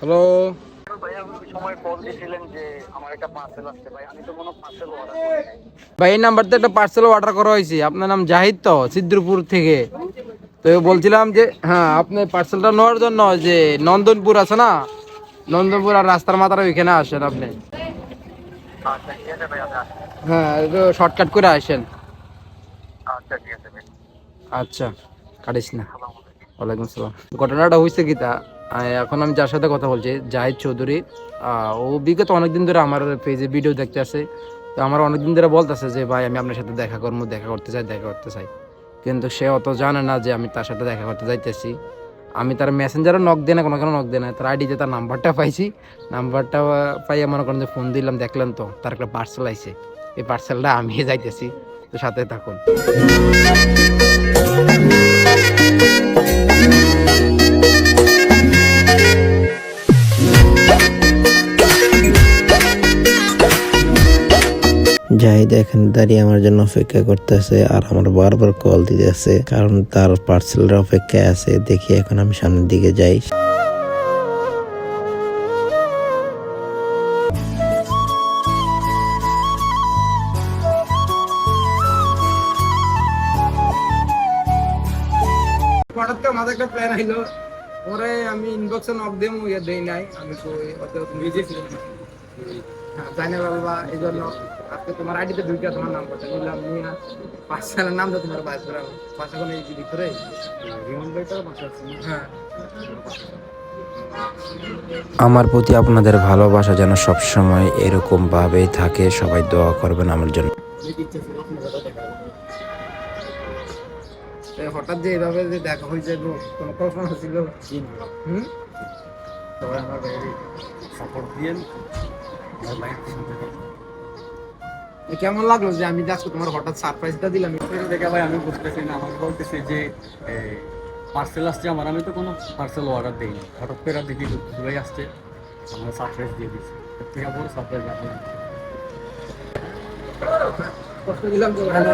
Hello ভাই এই নাম্বারতে একটা পার্সেল অর্ডার করা হয়েছে। আপনার নাম জাহিদ তো সিদ্দুরপুর থেকে। তো বলছিলাম যে হ্যাঁ আপনি পার্সেলটা নেওয়ার জন্য যে নন্দনপুর আছে না? নন্দনপুর আর রাস্তার মাথার ওইখানে আসেন আপনি। আচ্ছা হ্যাঁ একটু শর্টকাট করে আসেন। আচ্ছা আচ্ছা কাটিস না। ওয়ালাইকুম আসসালাম। ঘটনাটা হয়েছে কি তা? এখন আমি যার সাথে কথা বলছি, জাহিদ চৌধুরী। ও বিগত অনেকদিন ধরে আমার পেজে ভিডিও দেখতে আসে। তো আমার অনেকদিন ধরে বলতেছে যে, ভাই, আমি আপনার সাথে দেখা করব, দেখা করতে চাই, দেখা করতে চাই। কিন্তু সে অত জানে না যে আমি তার সাথে দেখা করতে যাইতেছি। আমি তার মেসেঞ্জারও নক দিয়ে না কোনো কোনো নক দিয়ে না তার আইডিতে তার নাম্বারটা পাইছি। নাম্বারটা পাইয়া মনে করেন যে ফোন দিলাম, দেখলেন তো, তার একটা পার্সেল আইছে। এই পার্সেলটা আমি যাইতেছি, তো সাথে থাকুন। জাহিদ এখানে দাঁড়িয়ে আমার জন্য অপেক্ষা করতেছে আর আমার বারবার কল দিতেছে কারণ তার পার্সেলের অপেক্ষায় আছে। দেখি এখন আমি সামনের দিকে যাই। পরে আমি ইনবক্সে নক দিয়ে দেই নাই। আমি তো বিজি ছিলাম হ্যাঁ জানি বাবা এই জন্য আজকে তোমার আইডিতে দুইটা তোমার নাম্বারটা নিলাম নিয়ে পাঁচশালের নাম তো তোমার বাইর করা পাঁচশা কোনো এই ভিতরে? হ্যাঁ। আমার প্রতি আপনাদের ভালোবাসা যেন সবসময় এরকম ভাবেই থাকে সবাই দোয়া করবেন আমার জন্য। হঠাৎ যে এভাবে যে দেখা হয়ে যাবে কোনো কল্পনা ছিল? হুম? সবাই আমার সাপোর্ট তো কেমন লাগল যে আমি আজকে তোমার হঠাৎ সারপ্রাইজটা দিলাম? দেখে ভাই আমি বুঝতেছি না আমাকে বলতেছে যে পার্সেল আসছে আমার আমি তো কোনো পার্সেল অর্ডার দিইনি। হঠাৎ করে দেখি চলে আসছে আমার সারপ্রাইজ দিয়ে দিচ্ছে থেকে বড় সারপ্রাইজ আপনার কষ্ট দিলাম তো ভালো